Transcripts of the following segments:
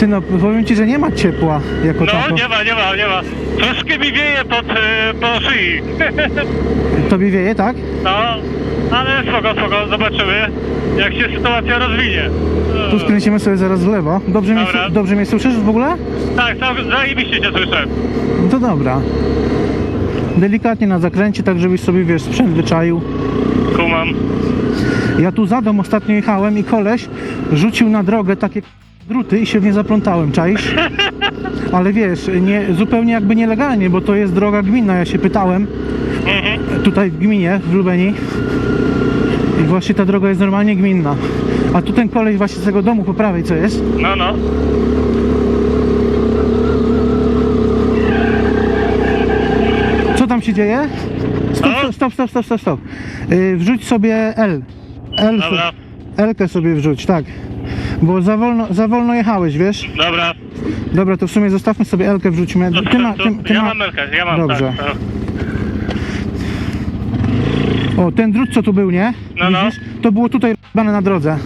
Ty no, powiem ci, że nie ma ciepła jako No, tako. nie ma, nie ma, nie ma. Troszkę mi wieje pod, e, po szyi. Tobie wieje, tak? No, ale spoko, spoko, zobaczymy, jak się sytuacja rozwinie. Tu skręcimy sobie zaraz w lewo. Dobrze mnie, Dobra. dobrze mnie słyszysz w ogóle? Tak, całkiem zajebiście cię słyszę. No to dobra. Delikatnie na zakręcie, tak żebyś sobie, wiesz, sprzęt wyczaił. Kumam. Ja tu za dom ostatnio jechałem i koleś rzucił na drogę takie druty i się w nie zaplątałem, czaisz? Ale wiesz, nie, zupełnie jakby nielegalnie, bo to jest droga gminna, ja się pytałem Mhm. tutaj w gminie, w Lubeni i właśnie ta droga jest normalnie gminna. A tu ten koleś właśnie z tego domu po prawej, co jest? No, no. Co tam się dzieje? Stop, O! stop, stop, stop, stop, stop, stop. Yy, wrzuć sobie L. L Dobra, L-kę sobie wrzuć, tak. Bo za wolno, za wolno jechałeś, wiesz? dobra. Dobra, to w sumie zostawmy sobie L-kę, wrzućmy. To, Ty ma, to, ty, ty ja ma... mam Melkę, ja mam, Dobrze. tak. O, ten drut co tu był, nie? No, no. Widzisz? To było tutaj r***ane na drodze.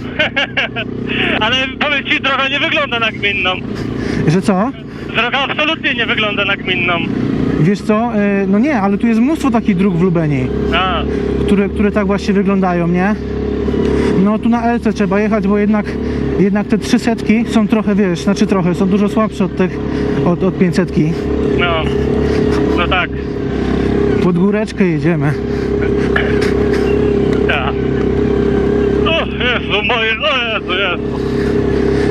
Ale powiem ci, droga nie wygląda na gminną. Że co? Droga absolutnie nie wygląda na gminną. Wiesz co? Yy, no nie, ale tu jest mnóstwo takich dróg w Lubeni, A, które, które tak właśnie wyglądają, nie? No tu na L-ce trzeba jechać, bo jednak, jednak te 300 są trochę, wiesz, znaczy trochę, są dużo słabsze od tych, od, od 500. no. No tak, Pod góreczkę jedziemy. tak. O Jezu, moje, o Jezu, Jezu.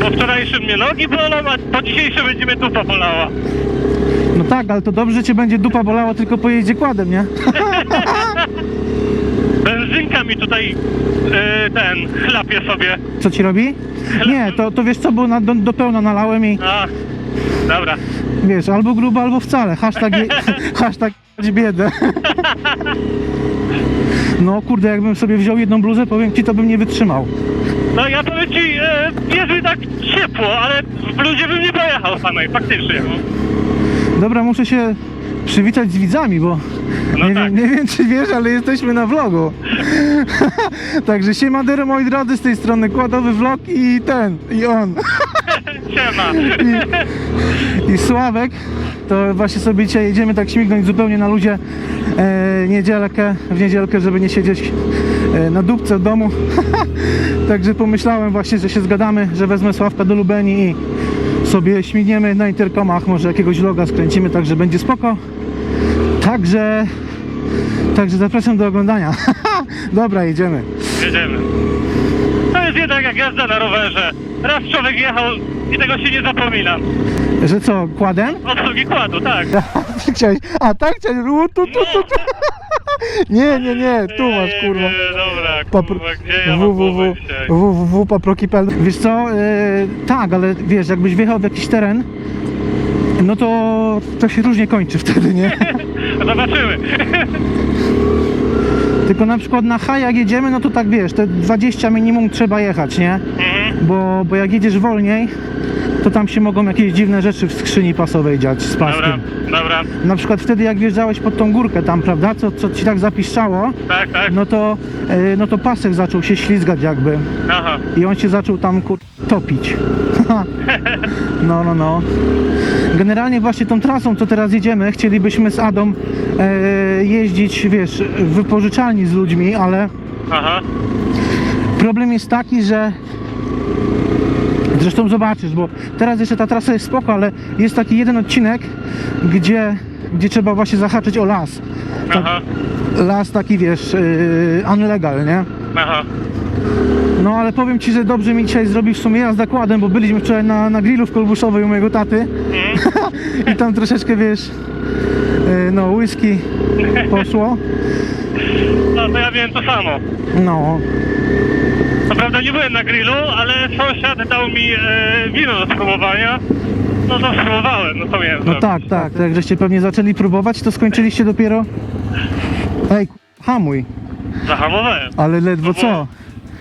Po wczorajszym mnie nogi bolą, a po dzisiejszym będzie mnie dupa bolała. No tak, ale to dobrze, że cię będzie dupa bolała tylko po jeździe kładem, nie? Benzynka mi tutaj e, ten chlapie sobie. Co ci robi? Nie, to, to wiesz co, bo na, do, do pełna nalałem i A, dobra. wiesz, albo grubo, albo wcale. Hashtag, je, hashtag jebać biedę. No kurde, jakbym sobie wziął jedną bluzę, powiem ci, to bym nie wytrzymał. No ja powiem ci, e, jest mi tak ciepło, ale w bluzie bym nie pojechał samej, faktycznie. No. Dobra, muszę się przywitać z widzami, bo No nie, tak. wiem, nie wiem czy wiesz, ale jesteśmy na vlogu. Także siemadery moi drodzy, z tej strony kładowy vlog i ten, i on. Siema. i Sławek, to właśnie sobie dzisiaj jedziemy tak śmignąć zupełnie na luzie e, niedzielkę, w niedzielkę, żeby nie siedzieć e, na dupce w domu. Także pomyślałem właśnie, że się zgadamy, że wezmę Sławka do Lubeni i sobie śmigniemy na interkomach, może jakiegoś loga skręcimy, także będzie spoko. Także, także zapraszam do oglądania. Dobra, jedziemy. Jedziemy. To jest jednak jak jazda na rowerze. Raz człowiek jechał i tego się nie zapomina. Że co, kładem? Obsługi kładu, tak. Chciałeś, a tak chciałeś, u, tu, tu, tu, tu. Nie, nie, nie, tu masz kurwa. Nie, dobra, Papr- kurwa, gdzie ja mam głowę dzisiaj? www, paprokipel. Wiesz co, e, tak, ale wiesz, jakbyś wjechał w jakiś teren, no to to się różnie kończy wtedy, nie? Zobaczymy. Tylko na przykład na H jak jedziemy, no to tak wiesz, te 20 minimum trzeba jechać, nie? Mhm. Bo, bo jak jedziesz wolniej, to tam się mogą jakieś dziwne rzeczy w skrzyni pasowej dziać z Dobra, paskiem. dobra. Na przykład wtedy jak wjeżdżałeś pod tą górkę tam, prawda, co, co ci tak zapiszczało, Tak, tak. no to, e, no to pasek zaczął się ślizgać jakby. Aha. I on się zaczął tam kur... topić. no, no, no. Generalnie właśnie tą trasą, co teraz jedziemy, chcielibyśmy z Adą e, jeździć, wiesz, w wypożyczalni z ludźmi, ale Aha. problem jest taki, że zresztą zobaczysz, bo teraz jeszcze ta trasa jest spoko, ale jest taki jeden odcinek, gdzie, gdzie trzeba właśnie zahaczyć o las. Tak, Aha. las taki, wiesz, yy, unlegal, nie? Aha. No ale powiem Ci, że dobrze mi dzisiaj zrobił w sumie jazda kładem, bo byliśmy wczoraj na, na grillu w Kolbuszowej u mojego taty Mhm. i tam troszeczkę, wiesz, yy, no whisky poszło. No to ja wiem to samo. No, prawda nie byłem na grillu, ale sąsiad dał mi e, wino do spróbowania. No to spróbowałem, no to wiem. no tak, tak, tak, żeście pewnie zaczęli próbować, to skończyliście dopiero... Ej, k- hamuj, Zahamowałem. ale ledwo co?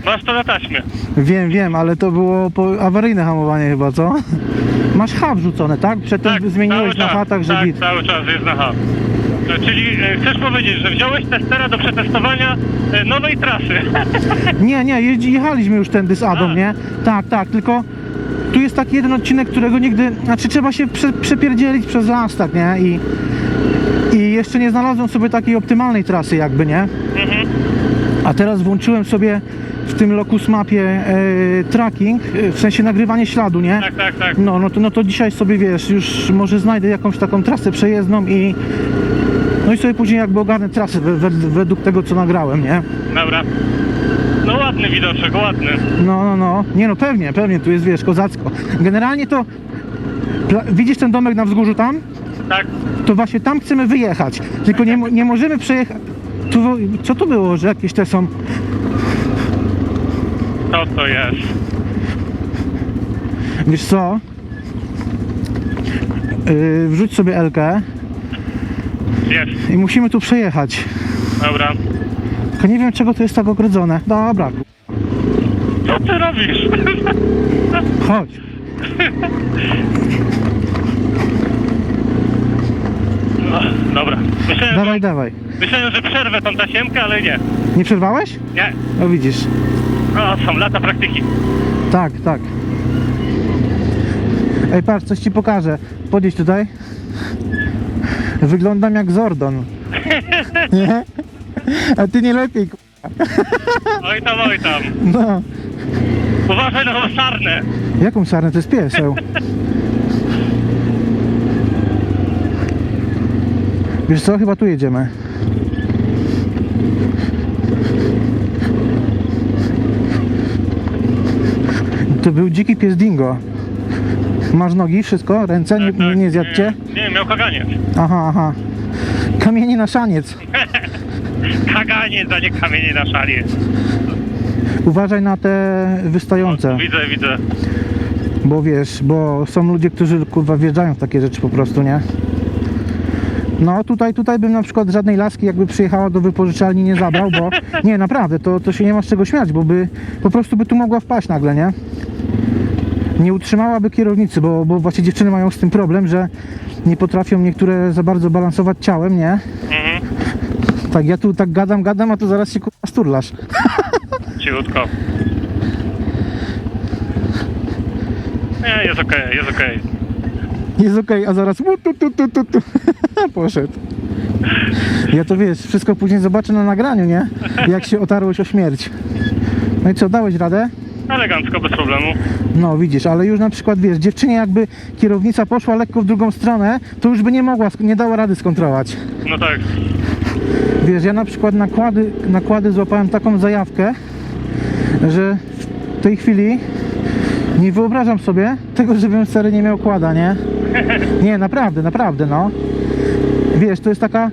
Masz to na taśmie. Wiem, wiem, ale to było po awaryjne hamowanie chyba, co? Masz H wrzucone, tak? Przedtem zmieniłeś na cały H, czas, także tak, git. cały czas jest na H. Czyli e, chcesz powiedzieć, że wziąłeś testera do przetestowania e, nowej trasy. Nie, nie, jeździ, jechaliśmy już tędy z Adą, A. nie? Tak, tak, tylko tu jest taki jeden odcinek, którego nigdy, znaczy trzeba się prze, przepierdzielić przez las, tak, nie? I, I jeszcze nie znalazłem sobie takiej optymalnej trasy jakby, nie? Mhm. A teraz włączyłem sobie w tym Locus Mapie e, tracking, e, w sensie nagrywanie śladu, nie? Tak, tak, tak. No, no to, no to dzisiaj sobie wiesz, już może znajdę jakąś taką trasę przejezdną i no i sobie później jakby ogarnę trasę we, we, według tego co nagrałem, nie? Dobra. No ładny widoczek, ładny. No, no, no. Nie no, pewnie, pewnie, tu jest wiesz, kozacko. Generalnie to pla- widzisz ten domek na wzgórzu tam? Tak. To właśnie tam chcemy wyjechać. Tylko nie, mo- nie możemy przejechać. Tu, co to było, że jakieś te są. To to jest. Wiesz co? Yy, wrzuć sobie Elkę Jest. i musimy tu przejechać. Dobra. Tylko nie wiem czego to jest tak ogrodzone. Dobra, Co ty robisz? chodź. No, dobra. Myślałem, Dawaj, że, dawaj. myślałem, że przerwę tą tasiemkę, ale nie. Nie przerwałeś? Nie. No widzisz. O, są lata praktyki. Tak, tak. Ej, patrz, coś ci pokażę. Podjedź tutaj. Wyglądam jak Zordon. Nie? A ty nie lepiej. ku- Oj tam, oj tam. No. Uważaj na tą sarnę. Jaką sarnę? To jest pieseł. Wiesz co? Chyba tu jedziemy. To był dziki pies dingo. Masz nogi, wszystko? Ręce? Nie, Tak, tak. nie zjadł cię? Nie, miał kaganiec. Aha, aha. Kamieni na szaniec. Kaganiec, a nie kamienie na szali. Uważaj na te wystające, Widzę, widzę. bo wiesz, bo są ludzie, którzy kurwa wjeżdżają w takie rzeczy po prostu, nie? No tutaj, tutaj bym na przykład żadnej laski jakby przyjechała do wypożyczalni nie zabrał, bo nie, naprawdę, to, to się nie ma z czego śmiać, bo by po prostu by tu mogła wpaść nagle, nie? Nie utrzymałaby kierownicy, bo, bo właśnie dziewczyny mają z tym problem, że nie potrafią niektóre za bardzo balansować ciałem, nie? Mhm. Tak, ja tu tak gadam, gadam, a to zaraz się kurwa sturlasz. Cichutko. Nie, jest okej, jest okej. Jest okej, a zaraz u, tu, tu, tu, tu, tu. poszedł. Ja to wiesz, wszystko później zobaczę na nagraniu, nie? Jak się otarłeś o śmierć. No i co, dałeś radę? Elegancko, bez problemu. No widzisz, ale już na przykład wiesz, dziewczynie jakby kierownica poszła lekko w drugą stronę, to już by nie mogła, nie dała rady skontrolować. No tak. Wiesz, ja na przykład nakłady, nakłady złapałem taką zajawkę, że w tej chwili nie wyobrażam sobie tego, żebym stary nie miał kłada, nie? Nie, naprawdę, naprawdę, no. Wiesz, to jest taka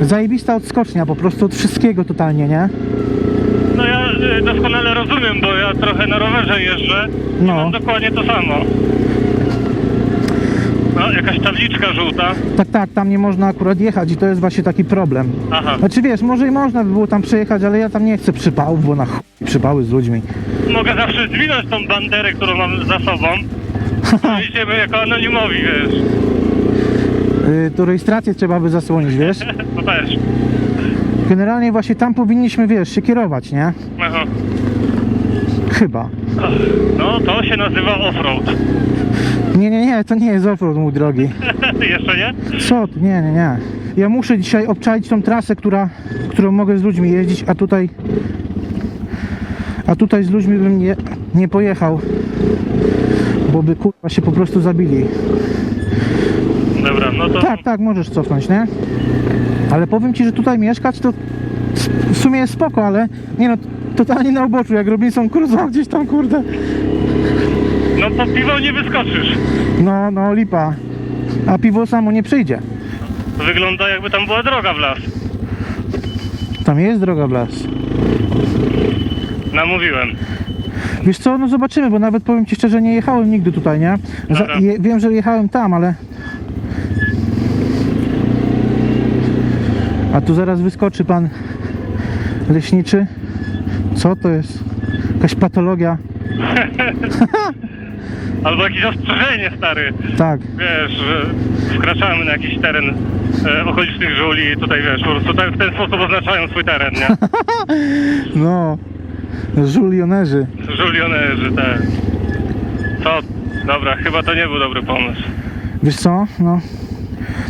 zajebista odskocznia po prostu od wszystkiego totalnie, nie? No ja y, doskonale rozumiem, bo ja trochę na rowerze jeżdżę. i No. Mam dokładnie to samo. No, jakaś tabliczka żółta. Tak, tak, tam nie można akurat jechać i to jest właśnie taki problem. Aha. Znaczy wiesz, może i można by było tam przejechać, ale ja tam nie chcę przypałów, bo na chuj przypały z ludźmi. Mogę zawsze zwinąć tą banderę, którą mam za sobą. Idziemy jako anonimowi, wiesz. Yy, to rejestrację trzeba by zasłonić, wiesz? To też. Generalnie właśnie tam powinniśmy, wiesz, się kierować, nie? Aha. Chyba. No, to się nazywa offroad. Nie, nie, nie, to nie jest offroad, mój drogi. Jeszcze nie? Co ty? Nie, nie, nie. Ja muszę dzisiaj obczaić tą trasę, która, którą mogę z ludźmi jeździć, a tutaj... A tutaj z ludźmi bym nie, nie pojechał. Bo by kurwa się po prostu zabili. Dobra, no to... Tak, tak, możesz cofnąć, nie? Ale powiem ci, że tutaj mieszkać to w sumie jest spoko, ale nie no, totalnie na uboczu, jak Robinson Crusoe gdzieś tam, kurde. No po piwo nie wyskoczysz. No, no, lipa. A piwo samo nie przyjdzie. Wygląda jakby tam była droga w las. Tam jest droga w las. Namówiłem. Wiesz co, no zobaczymy, bo nawet powiem ci szczerze, nie jechałem nigdy tutaj, nie? Za, je, wiem, że jechałem tam, ale... A tu zaraz wyskoczy pan leśniczy. Co to jest? Jakaś patologia? Albo jakieś ostrzeżenie, stary. Tak. Wiesz, że wkraczamy na jakiś teren e, okolicznych żuli i tutaj, wiesz, po prostu tak, w ten sposób oznaczają swój teren, nie? No, żulionerzy. Żulionerzy, te. Co? Dobra, chyba to nie był dobry pomysł. Wiesz co? No.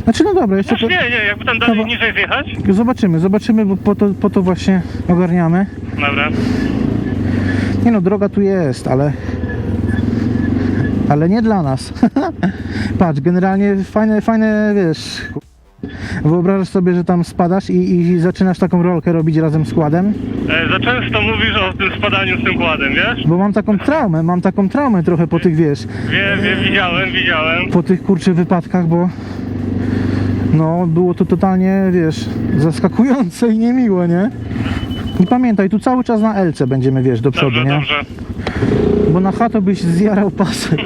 Znaczy no dobra, jeszcze Znaczy nie, nie, jakby tam dalej niżej zjechać? Zobaczymy, zobaczymy, bo po to, po to właśnie ogarniamy. Dobra. Nie no, droga tu jest, ale... Ale nie dla nas. Patrz, generalnie fajne, fajne, wiesz... Wyobrażasz sobie, że tam spadasz i, i zaczynasz taką rolkę robić razem z kładem? E, za często mówisz o tym spadaniu z tym kładem, wiesz? Bo mam taką traumę, mam taką traumę trochę po tych, wiesz, Wiem, wiem, widziałem, widziałem. po tych kurczę wypadkach, bo no było to totalnie, wiesz, zaskakujące i niemiłe, nie? I pamiętaj, tu cały czas na LC będziemy, wiesz, do przodu, Dobrze, nie? dobrze. Bo na chato byś zjarał pasek.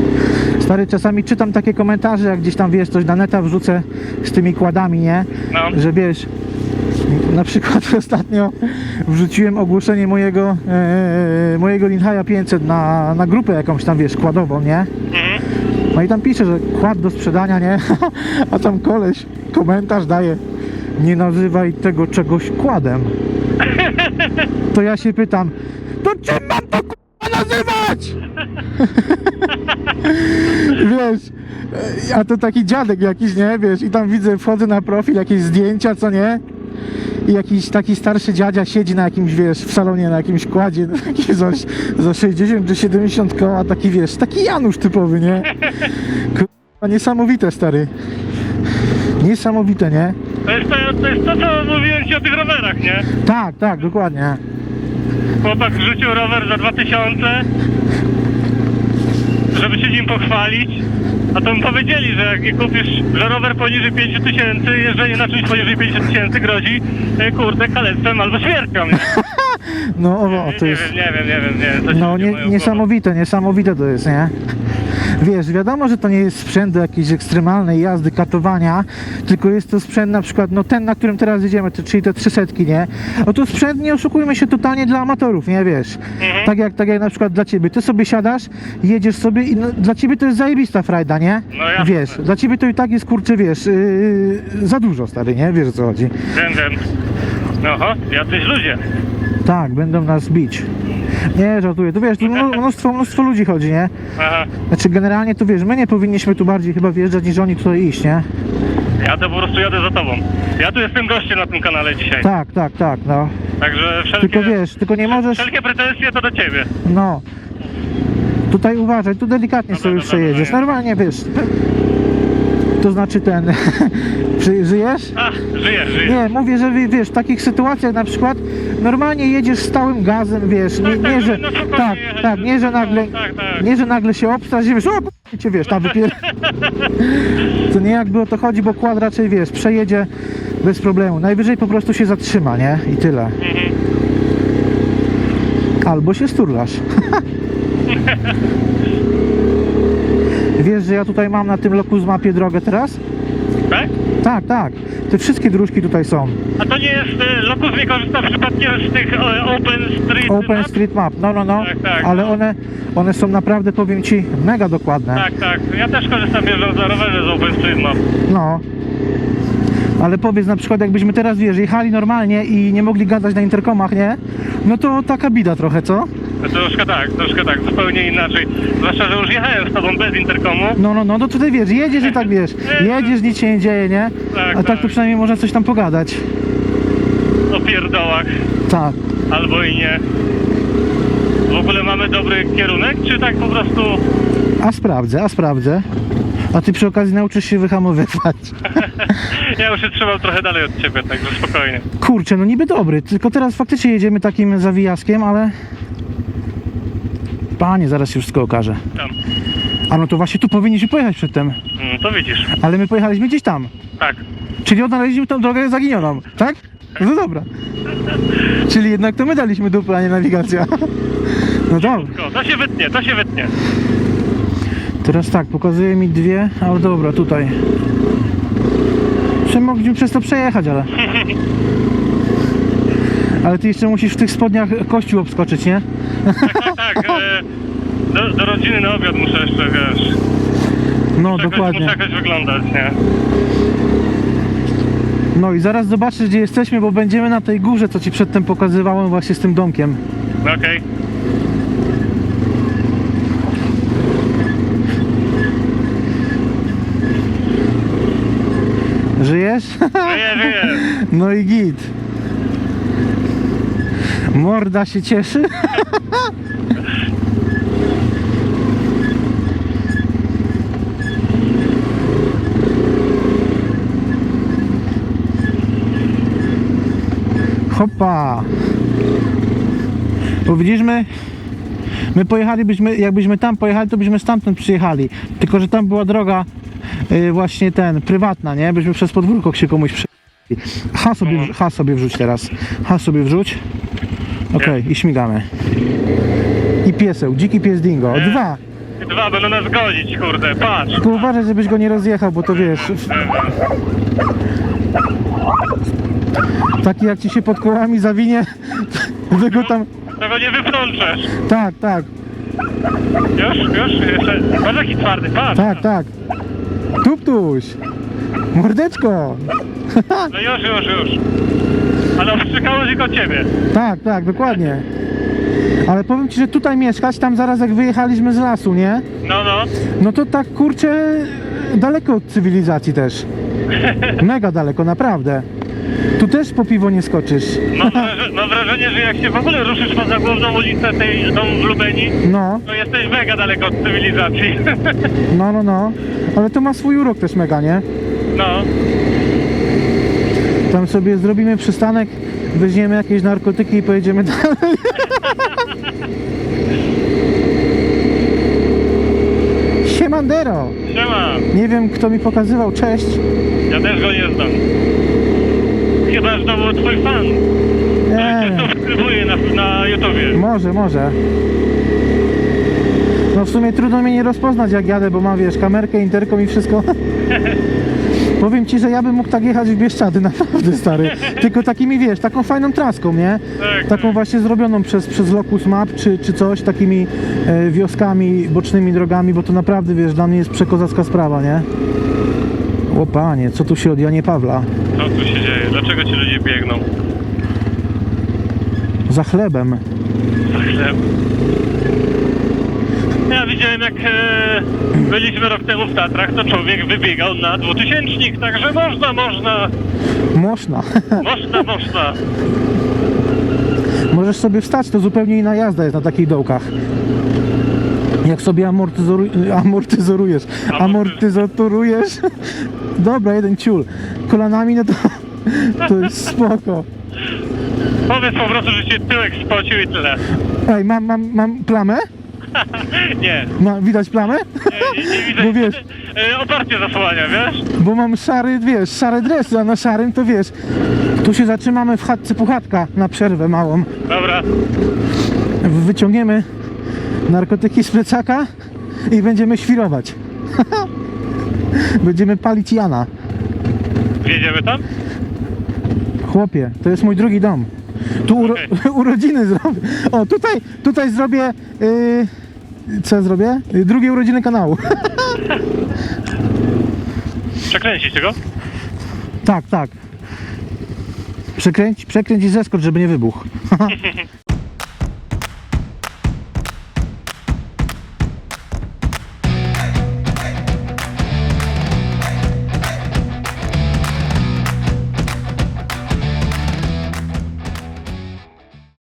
Stary, czasami czytam takie komentarze, jak gdzieś tam, wiesz, coś na neta wrzucę z tymi kładami, nie? No. Że wiesz, na przykład ostatnio wrzuciłem ogłoszenie mojego, e, mojego Linhaja 500 na, na grupę jakąś tam, wiesz, kładową, nie? Mhm. No i tam pisze, że kład do sprzedania, nie? A tam koleś komentarz daje. Nie nazywaj tego czegoś kładem. To ja się pytam, to czym mam to k***a nazywać? Wiesz, e, a to taki dziadek jakiś, nie? Wiesz, i tam widzę, wchodzę na profil, jakieś zdjęcia, co nie? I jakiś taki starszy dziadzia siedzi na jakimś, wiesz, w salonie na jakimś kładzie, taki za, za 60 czy 70 koła, taki, wiesz, taki Janusz typowy, nie? Kurwa, niesamowite, stary. Niesamowite, nie? To jest to, to jest to, co mówiłem ci o tych rowerach, nie? Tak, tak, dokładnie. Chłopak rzucił rower za 2000, żeby się nim pochwalić. A to mu powiedzieli, że jak nie kupisz, że rower poniżej 5000, jeżdżenie na czymś poniżej 50 tysięcy grozi, e, kurde, kalectwem albo śmiercią. Nie, No, o, nie, to nie jest... wiem, nie wiem, nie wiem, nie wiem. co się No, dzieje nie, w moją głową. niesamowite, niesamowite to jest, nie? Wiesz, wiadomo, że to nie jest sprzęt do jakiejś ekstremalnej jazdy, katowania, tylko jest to sprzęt na przykład, no ten, na którym teraz jedziemy, to, czyli te 300, nie? No to sprzęt, nie oszukujmy się, totalnie dla amatorów, nie wiesz? Mhm. Tak jak, tak jak na przykład dla ciebie, ty sobie siadasz, jedziesz sobie i no, dla ciebie to jest zajebista frajda, nie? No jasne. Wiesz, dla ciebie to i tak jest, kurczę, wiesz, yy, za dużo, stary, nie? Wiesz o co chodzi. Wiem, wiem. No, ho, jacyś ludzie. Tak, będą nas bić. Nie, żartuję, tu wiesz, tu mnó- mnóstwo, mnóstwo ludzi chodzi, nie? Aha. Znaczy generalnie to wiesz, my nie powinniśmy tu bardziej chyba wjeżdżać niż oni tutaj iść, nie? Ja to po prostu jadę za tobą. Ja tu jestem gościem na tym kanale dzisiaj. Tak, tak, tak, no. Także wszelkie, Tylko wiesz, tylko nie możesz, wszelkie pretensje to do ciebie. no. Tutaj uważaj, tu delikatnie Dobra, sobie dobra, przejedziesz. dobra, Normalnie wiesz. To znaczy ten. Żyjesz? A, żyję, żyję. Nie, mówię, że wi- wiesz, w takich sytuacjach na przykład normalnie jedziesz stałym gazem, wiesz, nie, Tak, tak, nie że no tak, jechać. tak, nie, że nagle Tak, tak. nie, że nagle się obstrasz i wiesz, o cię wiesz, tam wypier... To nie jakby o to chodzi, bo kład raczej wiesz, przejedzie bez problemu. Najwyżej po prostu się zatrzyma, nie? I tyle. Mhm. Albo się sturlasz. Wiesz, że ja tutaj mam na tym Locus mapie drogę teraz? Tak? Tak, tak. Te wszystkie dróżki tutaj są. A to nie jest, e, Lokus nie korzysta przypadkiem z tych e, Open Street Open Map? Street Map, no, no, no. Tak, tak, Ale no. one, one są naprawdę, powiem Ci, mega dokładne. Tak, tak. Ja też korzystam jeżdżąc na rowerze z Open Street Map. No. Ale powiedz na przykład, jakbyśmy teraz, wiesz, jechali normalnie i nie mogli gadać na interkomach, nie? No to taka bida trochę, co? Troszkę tak, troszkę tak, zupełnie inaczej. Zwłaszcza, że już jechałem z tobą bez interkomu. No, no, no, no tutaj wiesz, jedziesz i tak wiesz, jedziesz, nic się nie dzieje, nie? Tak, A tak to tak. przynajmniej można coś tam pogadać. O pierdołach. Tak. Albo i nie. W ogóle mamy dobry kierunek, czy tak po prostu... A sprawdzę, a sprawdzę. A ty przy okazji nauczysz się wyhamowywać. ja już się trzymam trochę dalej od ciebie, także spokojnie. Kurczę, no niby dobry, tylko teraz faktycznie jedziemy takim zawijaskiem, ale... Panie, zaraz się wszystko okaże. Tam. A no to właśnie tu powinniśmy pojechać przedtem. Mm, to widzisz. Ale my pojechaliśmy gdzieś tam. Tak. Czyli odnaleźliśmy tą drogę zaginioną, tak? No dobra. Czyli jednak to my daliśmy dupę, a nie nawigacja. No dobra. To się wytnie, to się wytnie. Teraz tak, pokazuje mi dwie, ale dobra, tutaj. Czy mogliśmy przez to przejechać, ale... Ale ty jeszcze musisz w tych spodniach kościół obskoczyć, nie? Tak, tak, tak. Do, do rodziny na obiad muszę jeszcze, wiesz. No, Muszę Jakoś, muszę jakoś wyglądać, nie? No i zaraz zobaczysz, gdzie jesteśmy, bo będziemy na tej górze, co ci przedtem pokazywałem właśnie z tym domkiem. No okej. Żyjesz? Żyję, żyję. No i git. Morda się cieszy? Hopa. Bo widzisz, my, my pojechalibyśmy, jakbyśmy tam pojechali, to byśmy stamtąd przyjechali. Tylko, że tam była droga y, właśnie ten, prywatna, nie? Byśmy przez podwórko się komuś przy... H sobie, wrzu- H sobie wrzuć teraz. H sobie wrzuć. Okej, i śmigamy. I pieseł, dziki pies dingo. Dwa. Dwa będą nas gonić, kurde, patrz. Tylko uważaj, żebyś go nie rozjechał, bo to wiesz. Taki jak ci się pod kołami zawinie, wy go tam. Tego nie wyplączesz. Tak, tak, Już, już, jeszcze. Patrz jaki twardy, patrz. tak, tak. Tuptuś! Mordeczko! No już, już, już. Ale obstrzykało tylko ciebie. Tak, tak, dokładnie. Ale powiem ci, że tutaj mieszkać, tam zaraz jak wyjechaliśmy z lasu, nie? No, no. No to tak kurczę daleko od cywilizacji też. Mega daleko, naprawdę. Tu też po piwo nie skoczysz. Mam, mam wrażenie, że jak się w ogóle ruszysz poza główną ulicę tej dom w Lubeni, No, to jesteś mega daleko od cywilizacji. no, no, no. Ale to ma swój urok też mega, nie? No. Tam sobie zrobimy przystanek, weźmiemy jakieś narkotyki i pojedziemy dalej. Siemandero! Siema. Nie wiem kto mi pokazywał, cześć. Ja też go nie znam. Chyba, że to był twój fan. Eee, cię subskrybuję na, na YouTubie. może, może. No w sumie trudno mnie nie rozpoznać jak jadę, bo mam wiesz, kamerkę, interkom i wszystko. Powiem ci, że ja bym mógł tak jechać w Bieszczady, naprawdę stary. Tylko takimi wiesz, taką fajną traską, nie? Tak, Taką właśnie zrobioną przez, przez Locus Map czy, czy coś, takimi e, wioskami, bocznymi drogami, bo to naprawdę wiesz, dla mnie jest przekozacka sprawa, nie? O panie, co tu się od Janie Pawla? Co tu się dzieje? Dlaczego ci ludzie biegną? Za chlebem. Za chleb. Ja widziałem jak e, byliśmy rok temu w Tatrach, to człowiek wybiegał na dwutysięcznik, także można, można, Można. można, można. Możesz sobie wstać, to zupełnie inna jazda jest na takich dołkach. Jak sobie amortyzoru- amortyzorujesz, amortyzatorujesz, dobra, jeden ciul, kolanami, no to, to jest spoko. Powiedz po prostu, że cię tyłek spocił i tyle. Ej, mam, mam, mam plamę? Nie, Ma, widać plamę? nie, nie, nie widzę. Bo wiesz- E, oparcie zasłania, wiesz? Bo mam szary, wiesz, szare dresy, a na szarym to wiesz. Tu się zatrzymamy w chatce puchatka na przerwę małą. Dobra, Wyciągniemy narkotyki z plecaka i będziemy świrować. będziemy palić Jana. wjedziemy tam? Chłopie, to jest mój drugi dom. Tu uro Okej. urodziny zrobię. O, tutaj, tutaj zrobię. Yy, co zrobię? Yy, drugie urodziny kanału. Przekręcić tego? tak, tak. Przekręć, przekręć i zeskocz, żeby nie wybuchł.